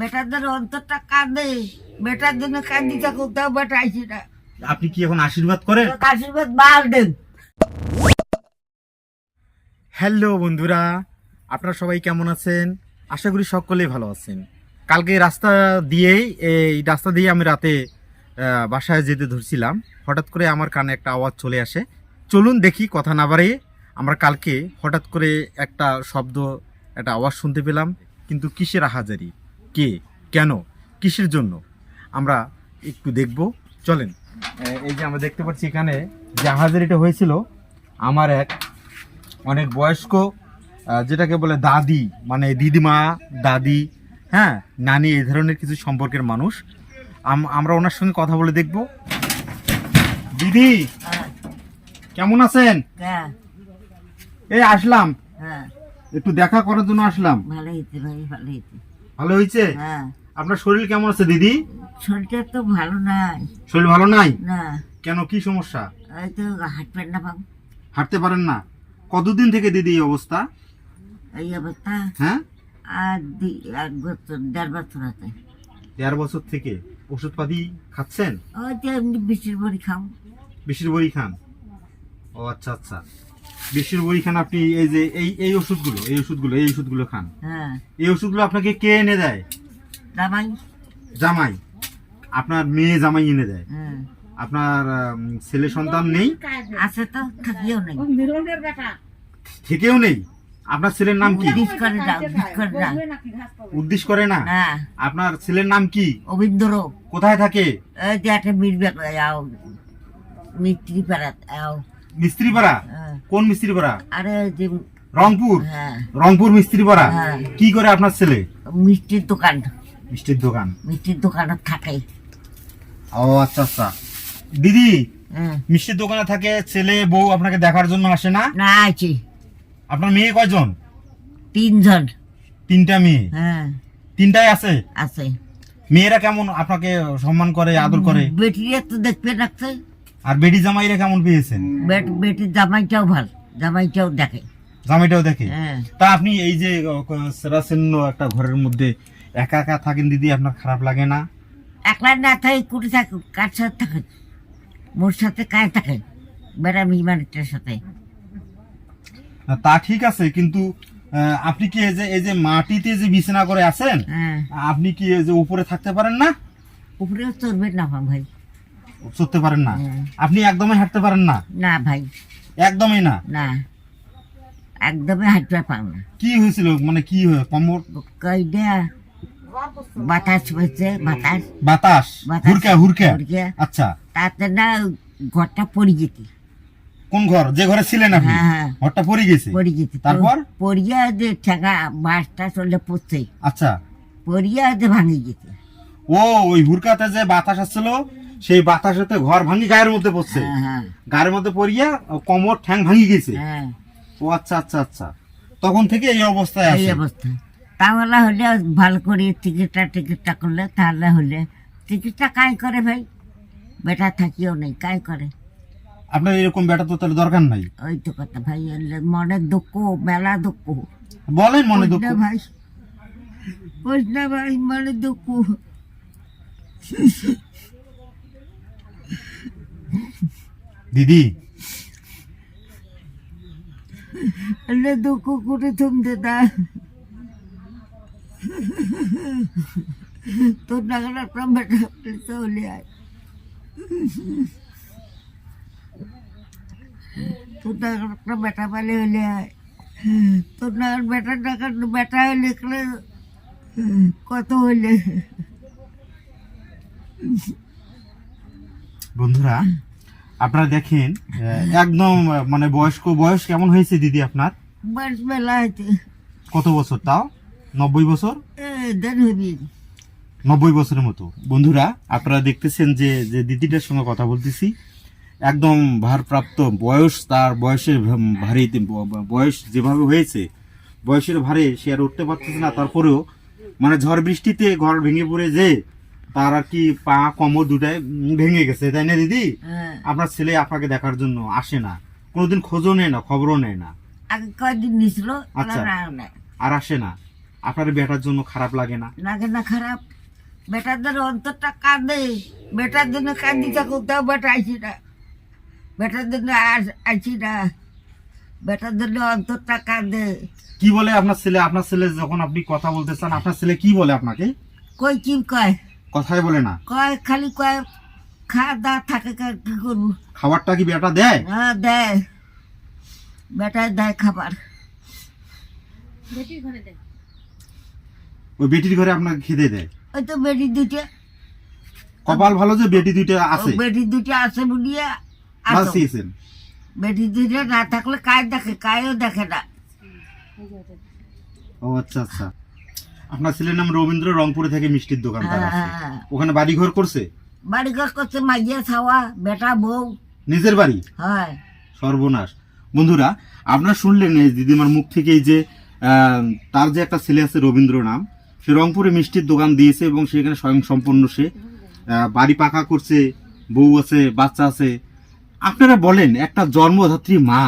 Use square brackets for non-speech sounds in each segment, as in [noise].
বেটাদের অন্তরটা কাঁদে। বেটার জন্য তাও বেটা না। আপনি কি এখন আশীর্বাদ করেন? আশীর্বাদ দেন। হ্যালো বন্ধুরা আপনারা সবাই কেমন আছেন? আশা করি সকলেই ভালো আছেন। কালকে রাস্তা দিয়েই এই রাস্তা দিয়ে আমি রাতে বাসায় যেতে ধরছিলাম। হঠাৎ করে আমার কানে একটা আওয়াজ চলে আসে। চলুন দেখি কথা না বাড়িয়ে আমরা কালকে হঠাৎ করে একটা শব্দ একটা আওয়াজ শুনতে পেলাম। কিন্তু কিসের আহাজারি কে কেন কিসের জন্য? আমরা একটু দেখব। চলেন। এই যে আমরা দেখতে পাচ্ছি এখানে জাহাজের এটা হয়েছিল আমার এক অনেক বয়স্ক যেটাকে বলে দাদি মানে দিদিমা দাদি হ্যাঁ নানি এই ধরনের কিছু সম্পর্কের মানুষ। আম- আমরা ওনার সঙ্গে কথা বলে দেখব। দিদি কেমন আছেন? হ্যাঁ। এই আসলাম। হ্যাঁ। একটু দেখা করার জন্য আসলাম। ভালো ভাই ভালো ভালো হয়েছে? হ্যাঁ। আপনার শরীর কেমন আছে দিদি? শরীরটা তো ভালো নাই। শরীর ভালো নাই? না। কেন কি সমস্যা? ওই তো হাঁটবেন না পাবো। হাঁটতে পারেন না। কতদিন থেকে দিদি এই অবস্থা? এই অবস্থা? হ্যাঁ? আর দি- এক বছর দেড় বছর আছে। দেড় বছর থেকে ওষুধপাতি খাচ্ছেন? ওই তো এমনি বৃষ্টির বড়ি খাও বেশির বড়ি খান? ও আচ্ছা আচ্ছা। বেশির বড়ি খান আপনি এই যে এই এই ওষুধগুলো এই ওষুধগুলো এই ওষুধগুলো খান। হ্যাঁ। এই ওষুধগুলো আপনাকে কে এনে দেয়? দামাই জামাই। আপনার মেয়ে জামাই এনে দেয়। হ্যাঁ। আপনার ছেলে সন্তান নেই? আছে তো থাকিও নেই। থেকেও নেই? আপনার ছেলের নাম কি? বিষ করে দাও বিষ করে দাও উদ্দেশ্য করে না? না আপনার ছেলের নাম কি? অবিন্দর কোথায় থাকে? এই যে একটা মিরবে যাও মিস্ত্রি পাড়া যাও মিস্ত্রিপাড়া হ্যাঁ। কোন মিস্ত্রিপাড়া আরে যে রংপুর? হ্যাঁ। রংপুর মিস্ত্রিপাড়া হ্যাঁ। কি করে আপনার ছেলে? মিষ্টির দোকান। মিষ্টির দোকান। মিষ্টির দোকানে থাকে। ও আচ্ছা আচ্ছা। দিদি মিষ্টির দোকানে থাকে ছেলে বউ আপনাকে দেখার জন্য আসে না? না আছে। আপনার মেয়ে কয়জন? তিনজন। তিনটা মেয়ে। হ্যাঁ। তিনটাই আছে? আছে। মেয়েরা কেমন আপনাকে সম্মান করে আদর করে? বেটিরা তো দেখতে রাখছে আর বেটি জামাইরা কেমন পেয়েছেন? বেট বেটির জামাইটাও ভালো জামাইটাও দেখে। জামাইটাও দেখে? হ্যাঁ। তা আপনি এই যে সেরাসেন্ন একটা ঘরের মধ্যে একা একা থাকেন দিদি আপনার খারাপ লাগে না? একলা না থাকে কুটি থাকে কার সাথে থাকে মোর সাথে কায় থাকে? বেড়া মিমানের সাথে। তা ঠিক আছে কিন্তু আহ, আপনি কি এই যে এই যে মাটিতে যে বিছানা করে আছেন হ্যাঁ। আপনি কি এই যে উপরে থাকতে পারেন না? উপরেও চলবে না ভাই। চড়তে পারেন না। আপনি একদমই হাঁটতে পারেন না। না ভাই। একদমই না। না। একদমই হাঁটতে পার না। কি হয়েছিল? মানে কি হয়ে কোমর কইডা বাতাস হয়েছে বাতাস। বাতাস। হুরকা হুরকা। আচ্ছা। তাতে না ঘরটা পড়ে যেতে কোন ঘর? যে ঘরে ছিলেন আপনি? হ্যাঁ, হ্যাঁ। ঘরটা পড়ে গেছে? পড়ে যেতে তারপর? পড়িয়া যে ঠেকা বাসটা চলে পড়ছে। আচ্ছা। পড়িয়া যে ভাঙে গেছে। ও ওই হুরকাতে যে বাতাস আসছিল সেই বাতাসেতে ঘর ভাঙি গায়ের মধ্যে পড়ছে। হ্যাঁ হ্যাঁ। গায়ের মধ্যে পড়িয়া কোমর ঠ্যাং ভাঙি গেছে। হ্যাঁ। ও আচ্ছা আচ্ছা আচ্ছা। তখন থেকে এই অবস্থায় এই অবস্থা। তাহলে হলে ভালো করে টিকিটটা টিকিটটা করলে তাহলে হলে টিকিটটা কাই করে ভাই? বেটা থাকিও নেই কাই করে? আপনার এরকম বেটা তো তাহলে দরকার নাই। ওই তো কথা ভাই মনের দুঃখ মেলা দুঃখ। বলেন মনে দুঃখ। ভাই বুঝনা ভাই মনে দুঃখ। দিদি। হলে দুঃখ করে থমতে দা। তোর নাগাল একটা বেটা পেলে হলে আয়। তোর নাগাল একটা বেটা পেলে হলে আয়। তোর নাগাল বেটা নাগাল বেটা লিখলে কত হইলে বন্ধুরা আপনারা দেখেন একদম মানে বয়স্ক বয়স কেমন হয়েছে দিদি আপনার? বেলা কত বছর তাও? নব্বই বছর? নব্বই বছরের মতো। বন্ধুরা আপনারা দেখতেছেন যে যে দিদিটার সঙ্গে কথা বলতেছি। একদম ভারপ্রাপ্ত বয়স তার বয়সের ভারী বয়স যেভাবে হয়েছে বয়সের ভারে সে আর উঠতে পারতেছে না। তারপরেও মানে ঝড় বৃষ্টিতে ঘর ভেঙে পড়ে যে তার আর কি পা কোমর দুটাই ভেঙে গেছে তাই না দিদি? হ্যাঁ। আপনার ছেলে আপনাকে দেখার জন্য আসে না। কোনোদিন খোঁজও নেয় না খবরও নেয় না। আগে কয়দিন নিছিল আচ্ছা। আর আসে না। আপনার বেটার জন্য খারাপ লাগে না? লাগে না খারাপ। বেটাদের অন্তরটা কাঁদে। বেটার জন্য কাঁদি থাকো তাও বেটা আইছি না। বেটার জন্য আস- না। বেটার জন্য অন্তরটা কাঁদে। কি বলে আপনার ছেলে? আপনার ছেলে যখন আপনি কথা বলতে চান আপনার ছেলে কি বলে আপনাকে? কই কি কয়? কথাই বলে না। কয় খালি কয় খাওয়া দাওয়া থাকে কি করব? খাবারটা কি বেটা দেয়? হ্যাঁ দেয়। বেটায় দেয় খাবার। ওই বেটির ঘরে আপনাকে খেতে দেয়? ওই তো বেটি দুটো কপাল ভালো যে বেটি দুইটা আছে? বেটি দুটো আছে বুলিয়ে মাছ আসো দিয়েছেন। বেটি দুটো না থাকলে কায় দেখে? কায়ও দেখে না। ও আচ্ছা আচ্ছা। আপনার ছেলের নাম রবীন্দ্র রংপুরে থেকে মিষ্টির দোকানদার আছে। হ্যাঁ। ওখানে বাড়ি ঘর করছে? বাড়ি ঘর করছে মাইয়া ছাওয়া বেটা বউ। নিজের বাড়ি? হয়। সর্বনাশ। বন্ধুরা আপনারা শুনলেন এই দিদিমার মুখ থেকে এই যে আহ, তার যে একটা ছেলে আছে রবীন্দ্র নাম সে রংপুরে মিষ্টির দোকান দিয়েছে এবং সেখানে স্বয়ং সম্পন্ন সে আহ, বাড়ি পাকা করছে বউ আছে বাচ্চা আছে। আপনারা বলেন একটা জন্মধাত্রী মা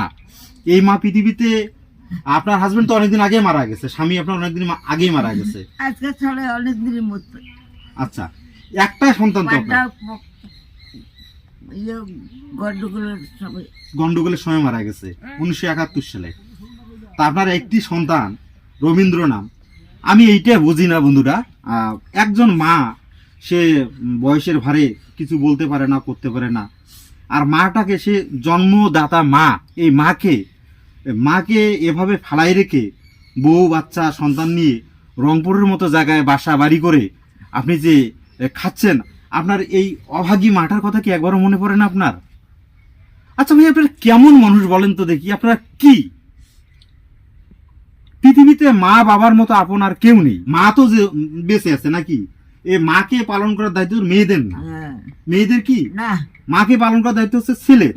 এই মা পৃথিবীতে আপনার হাজবেন্ড তো অনেকদিন আগে মারা গেছে স্বামী আপনার অনেকদিন আগেই মারা গেছে। আজকে ছাড়া অনেক দিনের মতো আচ্ছা একটা সন্তান তো আপনার? ইয়ে গন্ডগোলের সময়। মারা গেছে উনিশশো একাত্তর সালে। তা আপনার একটি সন্তান রবীন্দ্র নাম আমি এইটা বুঝি না বন্ধুরা একজন মা সে বয়সের ভারে কিছু বলতে পারে না করতে পারে না। আর মাটাকে সে জন্মদাতা মা এই মাকে মাকে এভাবে ফালাই রেখে বউ বাচ্চা সন্তান নিয়ে রংপুরের মতো জায়গায় বাসা বাড়ি করে আপনি যে খাচ্ছেন আপনার এই অভাগী মাটার কথা কি একবারও মনে পড়ে না আপনার? আচ্ছা ভাই আপনারা কেমন মানুষ বলেন তো দেখি আপনারা কি? পৃথিবীতে মা বাবার মতো আপন আর কেউ নেই। মা তো যে বেঁচে আছে নাকি? এ মাকে পালন করার দায়িত্ব মেয়েদের না। হ্যাঁ। মেয়েদের কি? না। মাকে পালন করার দায়িত্ব হচ্ছে ছেলের।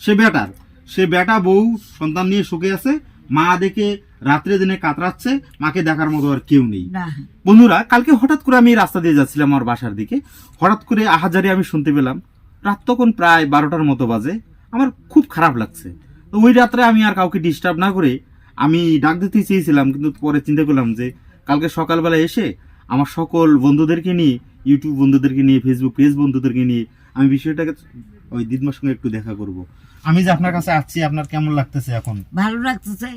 সে বেটার। সে বেটা বউ সন্তান নিয়ে সুখে আছে মা দেখে রাত্রে দিনে কাতরাচ্ছে মাকে দেখার মতো আর কেউ নেই। বন্ধুরা কালকে হঠাৎ করে আমি রাস্তা দিয়ে যাচ্ছিলাম আমার বাসার দিকে। হঠাৎ করে আহাজারি আমি শুনতে পেলাম রাত তখন প্রায় বারোটার মতো বাজে। আমার খুব খারাপ লাগছে। তো ওই রাত্রে আমি আর কাউকে ডিস্টার্ব না করে আমি ডাক দিতে চেয়েছিলাম কিন্তু পরে চিন্তা করলাম যে কালকে সকালবেলা এসে আমার সকল বন্ধুদেরকে নিয়ে ইউটিউব বন্ধুদেরকে নিয়ে ফেসবুক পেজ বন্ধুদেরকে নিয়ে আমি বিষয়টাকে ওই দিদমার সঙ্গে একটু দেখা করব। আমি যে আপনার কাছে আসছি আপনার কেমন লাগতেছে এখন? ভালো লাগতেছে।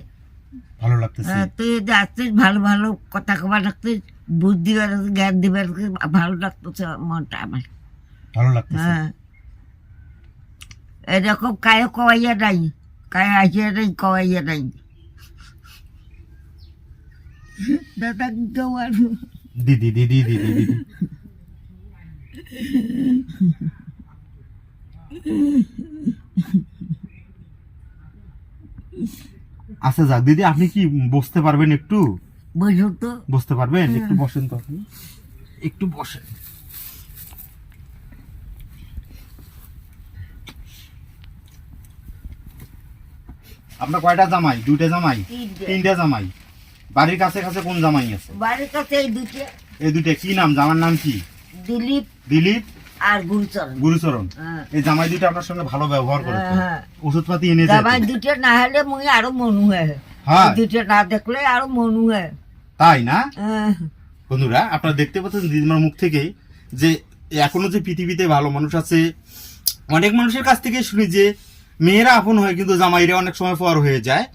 ভালো লাগতেছে। তুই যে আসছিস ভালো ভালো কথা কবার রাখছিস বুদ্ধি জ্ঞান দিবার ভালো লাগতেছে মনটা আমার। ভালো লাগতেছে। হ্যাঁ। এরকম কায়ও কওয়াইয়া নাই কায় আসিয়া নাই কওয়াইয়া নাই। দাদা তোমার দিদি দিদি দিদি দিদি। [laughs] আচ্ছা যাক দিদি আপনি কি বসতে পারবেন একটু? বুঝো তো। বসতে পারবেন? একটু বসেন তো আপনি। একটু বসেন। আপনার কয়টা জামাই? দুইটা জামাই? তিনটে। জামাই। বাড়ির কাছে কাছে কোন জামাই আছে? বাড়ির কাছে এই দুটো এই দুইটা। কি নাম? জামার নাম কি? দিলীপ। দিলীপ? আর গুরুচরণ গুরুচরণ হ্যাঁ এই জামাই দুইটা আপনার সঙ্গে ভালো ব্যবহার করে তো? হ্যাঁ। ওষুধপাতি এনে জামাই? দুটো না হলে মুই আরও মনু হয় হ্যাঁ দুটো না দেখলে আরও মনু হয় তাই না হ্যাঁ। বন্ধুরা আপনারা দেখতে পাচ্ছেন দিদিমার মুখ থেকে যে এখনও যে পৃথিবীতে ভালো মানুষ আছে অনেক মানুষের কাছ থেকে শুনি যে মেয়েরা আপন হয় কিন্তু জামাইরা অনেক সময় পর হয়ে যায়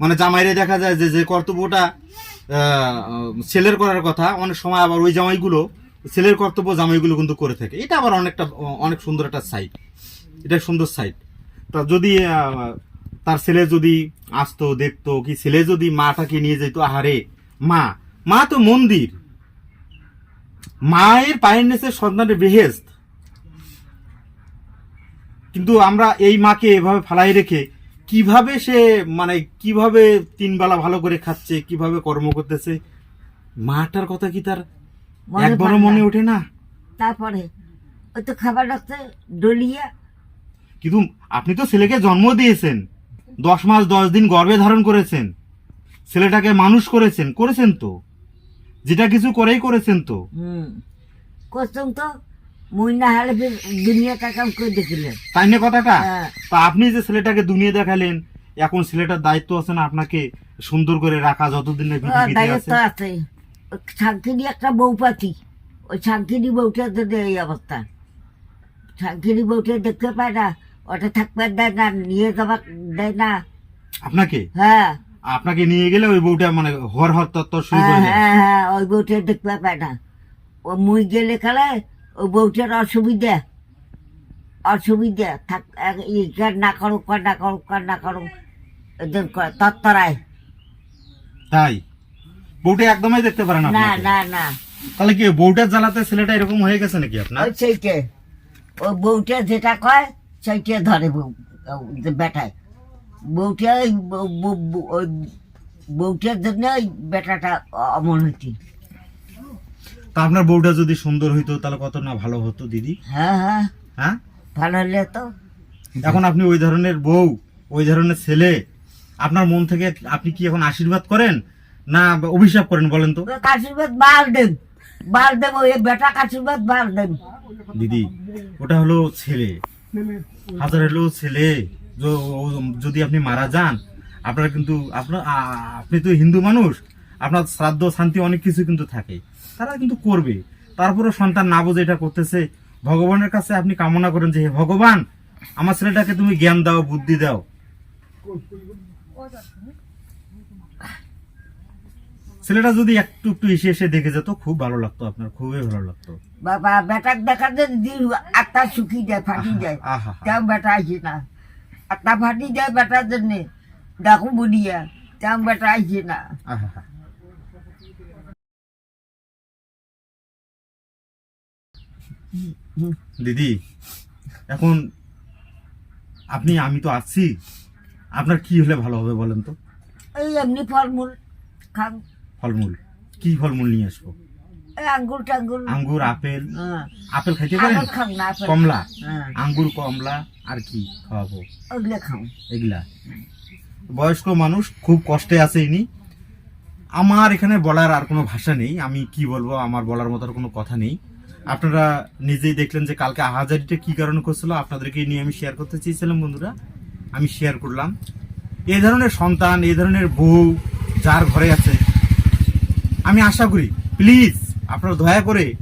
মানে জামাইরে দেখা যায় যে যে কর্তব্যটা ছেলের করার কথা অনেক সময় আবার ওই জামাইগুলো ছেলের কর্তব্য জামাইগুলো কিন্তু করে থাকে। এটা আবার অনেকটা, অনেক সুন্দর একটা সাইট এটা সুন্দর সাইট তা যদি তার ছেলে যদি আসতো, দেখতো কি ছেলে যদি মাটাকে নিয়ে যেত, আহারে, মা মা তো মন্দির। মায়ের পায়ের নিচে সন্তানের বেহেস্ত কিন্তু আমরা এই মাকে এভাবে ফালাই রেখে কীভাবে সে মানে কীভাবে তিন বেলা ভালো করে খাচ্ছে, কীভাবে কর্ম করতেছে, মাটার কথা কি তার একবারও মনে ওঠে না? তারপরে ওই তো খাবার রাখছে ডলিয়া। কিন্তু আপনি তো ছেলেকে জন্ম দিয়েছেন। দশ মাস দশ দিন গর্ভে ধারণ করেছেন। ছেলেটাকে মানুষ করেছেন। করেছেন তো। যেটা কিছু করেই করেছেন তো। করতাম তো মুই না হলে ফির দুনিয়া কাকাম করে দেখিলেন। তাই না কথাটা? হ্যাঁ। তা আপনি যে ছেলেটাকে দুনিয়া দেখালেন এখন ছেলেটার দায়িত্ব আছে না আপনাকে সুন্দর করে রাখা যতদিন না আছে? ছাঙ্কিনি একটা বউ পাতি ওই ছাঙ্কিনি বউটা জন্য এই অবস্থা। ছাঙ্কিনি বউটা দেখতে পায় না ওটা থাকবে দেয় না নিয়ে যাবার দেয় না। আপনাকে? হ্যাঁ। আপনাকে নিয়ে গেলে ওই বউটা মানে হর হর তত্তর শুরু হ্যাঁ করে হ্যাঁ হ্যাঁ ওই বউটা দেখতে পায় না। ও মুই গেলে কালে ওই বউটার অসুবিধা। অসুবিধা থাক এক- ই কার না করুক কার না করুক কার না করুক এদের তত্তরায় তাই? বউটা একদমই দেখতে পারে না না না না। তাহলে কি বউটার জ্বালাতে ছেলেটা এরকম হয়ে গেছে নাকি আপনার? ওই সেইটে ওই বউটা যেটা কয় সেইটা ধরে বউ বেটায়। বউটা ওই বউ- বউ- বউ- ওই বউটার জন্য ওই বেটাটা অমন হইতি তা আপনার বউটা যদি সুন্দর হইতো তাহলে কত না ভালো হতো দিদি? হ্যাঁ হ্যাঁ। হ্যাঁ? ভালো হলে তো। এখন আপনি ওই ধরনের বউ ওই ধরনের ছেলে আপনার মন থেকে আপনি কি এখন আশীর্বাদ করেন? না অভিশাপ করেন বলেন তো। কাশিবাদ বাল দেন। বাল দেব ওই বেটা কাশিবাদ বাল দেন। দিদি ওটা হলো ছেলে। হাজার হলো ছেলে। যদি আপনি মারা যান আপনার কিন্তু আপনার আপনি তো হিন্দু মানুষ। আপনার শ্রাদ্ধ শান্তি অনেক কিছু কিন্তু থাকে। তারা কিন্তু করবে। তারপরে সন্তান না বুঝে এটা করতেছে। ভগবানের কাছে আপনি কামনা করেন যে হে ভগবান আমার ছেলেটাকে তুমি জ্ঞান দাও বুদ্ধি দাও। ছেলেটা যদি একটু একটু এসে এসে দেখে যেত খুব ভালো লাগতো আপনার খুবই ভালো লাগতো। বাবা দেখা দিল আত্মা যায় ফাটি যায়। বেটা আইসি না। আত্মা ফাটি যায় বেটার জন্য। তেও বেটা আইসি না। দিদি এখন আপনি আমি তো আছি আপনার কি হলে ভালো হবে বলেন তো? এই এমনি ফলমূল খান। ফলমূল। কি ফলমূল নিয়ে আসব? আঙ্গুর টাঙ্গুর। আঙ্গুর আপেল? হ্যাঁ। আপেল খাইতে পারেন? কমলা? হ্যাঁ। আঙ্গুর কমলা আর কি খাওয়াবো? ওগুলো খাও এগুলা। বয়স্ক মানুষ খুব কষ্টে আছে ইনি। আমার এখানে বলার আর কোনো ভাষা নেই। আমি কি বলব আমার বলার মতো আর কোনো কথা নেই। আপনারা নিজেই দেখলেন যে কালকে আহাজারিটা কি কারণে করছিল আপনাদেরকে নিয়ে আমি শেয়ার করতে চেয়েছিলাম বন্ধুরা। আমি শেয়ার করলাম। এ ধরনের সন্তান এ ধরনের বউ যার ঘরে আছে আমি আশা করি প্লিজ আপনারা দয়া করে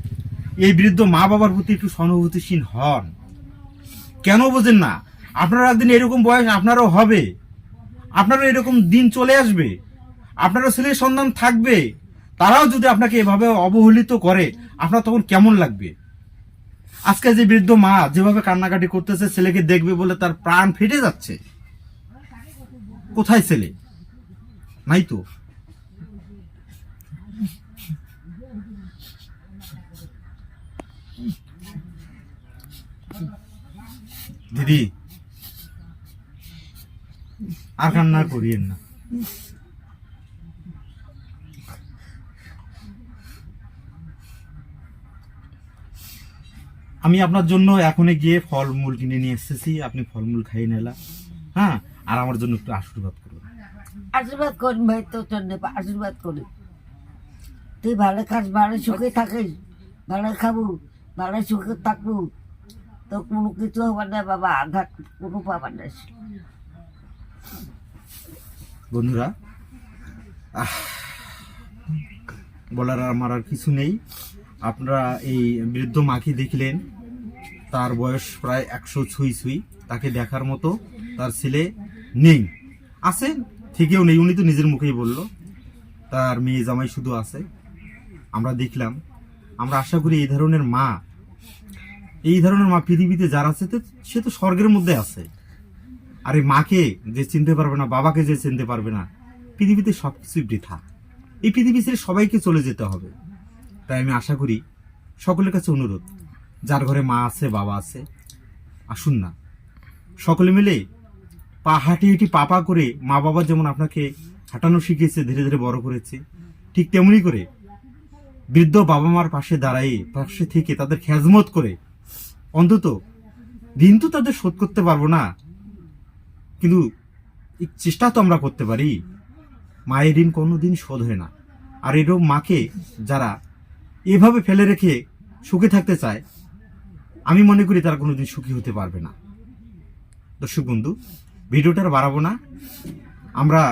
এই বৃদ্ধ মা বাবার প্রতি একটু সহানুভূতিশীল হন। কেন বোঝেন না? আপনারা একদিন এরকম বয়স, আপনারও হবে। আপনারও এরকম দিন চলে আসবে। আপনারও ছেলের সন্তান থাকবে। তারাও যদি আপনাকে এভাবে অবহেলিত করে, আপনার তখন কেমন লাগবে? আজকে যে বৃদ্ধ মা যেভাবে কান্নাকাটি করতেছে, ছেলেকে দেখবে বলে তার প্রাণ ফেটে যাচ্ছে। কোথায় ছেলে? নাই তো? দিদি। আর কান্না করিয়েন না। আমি আপনার জন্য এখনই গিয়ে ফলমূল কিনে নিয়ে এসেছি। আপনি ফলমূল খাইয়ে নিলা হ্যাঁ? আর আমার জন্য একটু আশীর্বাদ করুন। আশীর্বাদ করি ভাই, তোর নেব আশীর্বাদ করি তুই ভালো খাস, ভালো সুখে থাকিস। ভালো খাব, ভালো সুখে থাকব। তো কোনো কিছু হবে না, বাবা আঘাত কোনো পাবার না। বন্ধুরা বলার আর আমার আর কিছু নেই। আপনারা এই বৃদ্ধ মাকে দেখলেন, তার বয়স প্রায় একশো ছুঁই ছুঁই। তাকে দেখার মতো তার ছেলে নেই। আছে, থেকেও নেই, উনি তো নিজের মুখেই বলল। তার মেয়ে জামাই শুধু আছে। আমরা দেখলাম, আমরা আশা করি এই ধরনের মা এই ধরনের মা পৃথিবীতে যার আছে সে তো স্বর্গের মধ্যে আছে। আর এই মাকে যে চিনতে পারবে না, বাবাকে যে চিনতে পারবে না, পৃথিবীতে সবকিছু বৃথা। এই পৃথিবী ছেড়ে সবাইকে চলে যেতে হবে। তাই আমি আশা করি সকলের কাছে অনুরোধ, যার ঘরে মা আছে, বাবা আছে, আসুন না। সকলে মিলে পা হাঁটি হাঁটি পাপা করে মা বাবা যেমন আপনাকে হাঁটানো শিখিয়েছে, ধীরে ধীরে বড় করেছে, ঠিক তেমনি করে বৃদ্ধ বাবা মার পাশে দাঁড়াই পাশে থেকে তাদের খেজমত করে অন্তত দিন তো তাদের শোধ করতে পারব না। কিন্তু চেষ্টা তো আমরা করতে পারি। মায়ের ঋণ কোনো দিন শোধ হয় না। আর এরকম মাকে যারা এভাবে ফেলে রেখে সুখে থাকতে চায়, আমি মনে করি তারা কোনোদিন সুখী হতে পারবে না। দর্শক বন্ধু, ভিডিওটা আর বাড়াবো না। আমরা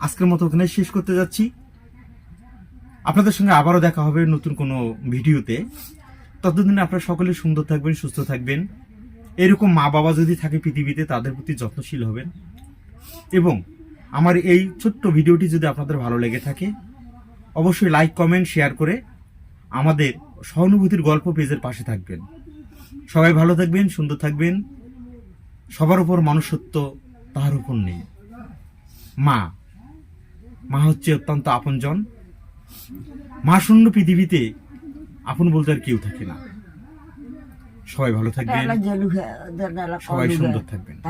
আজকের মতো ওখানে শেষ করতে যাচ্ছি। আপনাদের সঙ্গে আবারও দেখা হবে নতুন কোনো ভিডিওতে। ততদিনে আপনারা সকলে সুন্দর থাকবেন, সুস্থ থাকবেন। এরকম মা বাবা যদি থাকে পৃথিবীতে, তাদের প্রতি যত্নশীল হবেন। এবং আমার এই ছোট্ট ভিডিওটি যদি আপনাদের ভালো লেগে থাকে, অবশ্যই লাইক কমেন্ট শেয়ার করে আমাদের সহানুভূতির গল্প পেজের পাশে থাকবেন। সবাই ভালো থাকবেন, সুন্দর থাকবেন। সবার উপর মনুষ্যত্ব তাহার উপর নেই। মা মা হচ্ছে অত্যন্ত আপনজন। মা শূন্য পৃথিবীতে আপন বলতে আর কেউ থাকে না। সবাই ভালো থাকবেন। সবাই সুন্দর থাকবেন।